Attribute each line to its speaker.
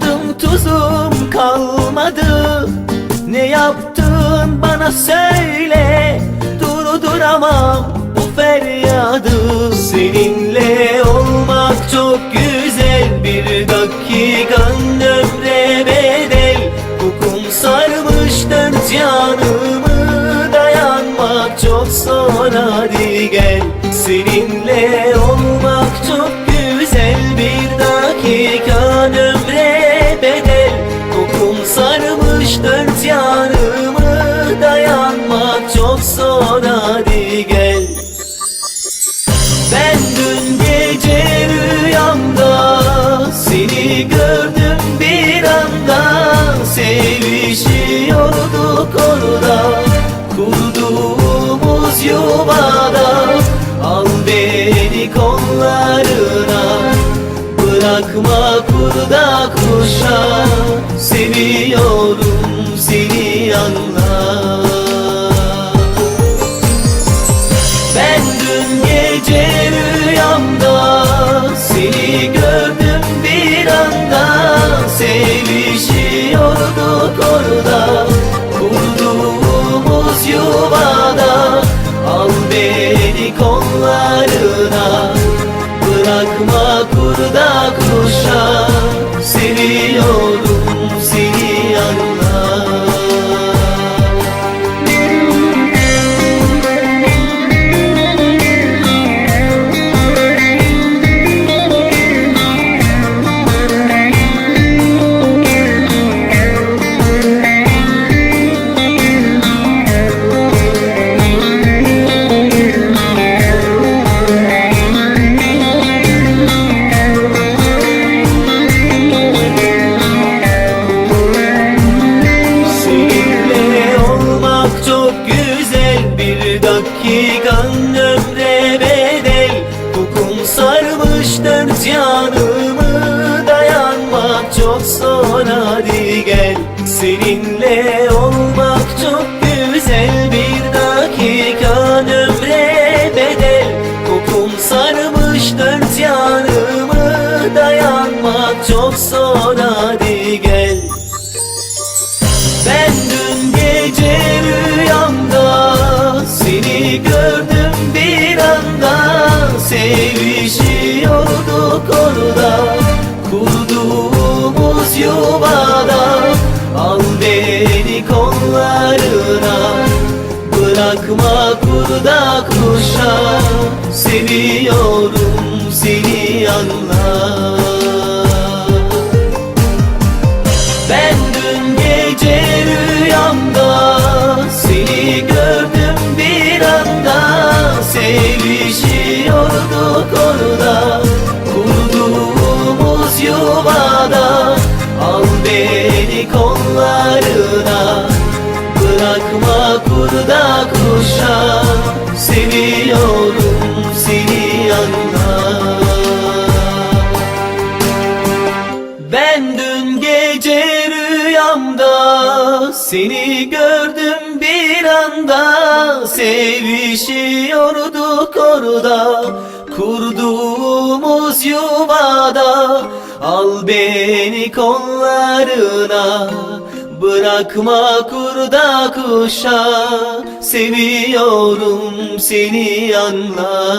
Speaker 1: Tadım tuzum kalmadı. Ne yaptın bana söyle. Durduramam bu feryadı. Seninle olmak çok güzel. Bir dakikan ömre bedel. Kokum sarmış dört yanımı Dayanmak çok zor. Hadi gel Seninle olmak çok çok zor hadi gel. Ben dün gece rüyamda seni gördüm bir anda. Sevişiyorduk orada kurduğumuz yuvada. Al beni kollarına bırakma kurda kuşa. Seviyorum seni anla kollarına bırakma kurda kuşa çok zor hadi gel. Seninle olmak çok güzel. Bir dakikan ömre bedel. Kokun sarmış dört yanımı Dayanmak çok zor. Hadi gel. Ben dün gece rüyamda seni gördüm bir anda. Sevişiyorduk bırakma kurda kuşa Seviyorum seni anla ben dün gece rüyamda seni gördüm bir anda. Sevişiyorduk orada kurduğumuz yuvada. Al beni kollarına bırakma kurda kuşa Seviyorum seni anla ben dün gece rüyamda seni gördüm bir anda. Sevişiyorduk orada kurduğumuz yuvada. Al beni kollarına Bırakma kurda kuşa Seviyorum seni anla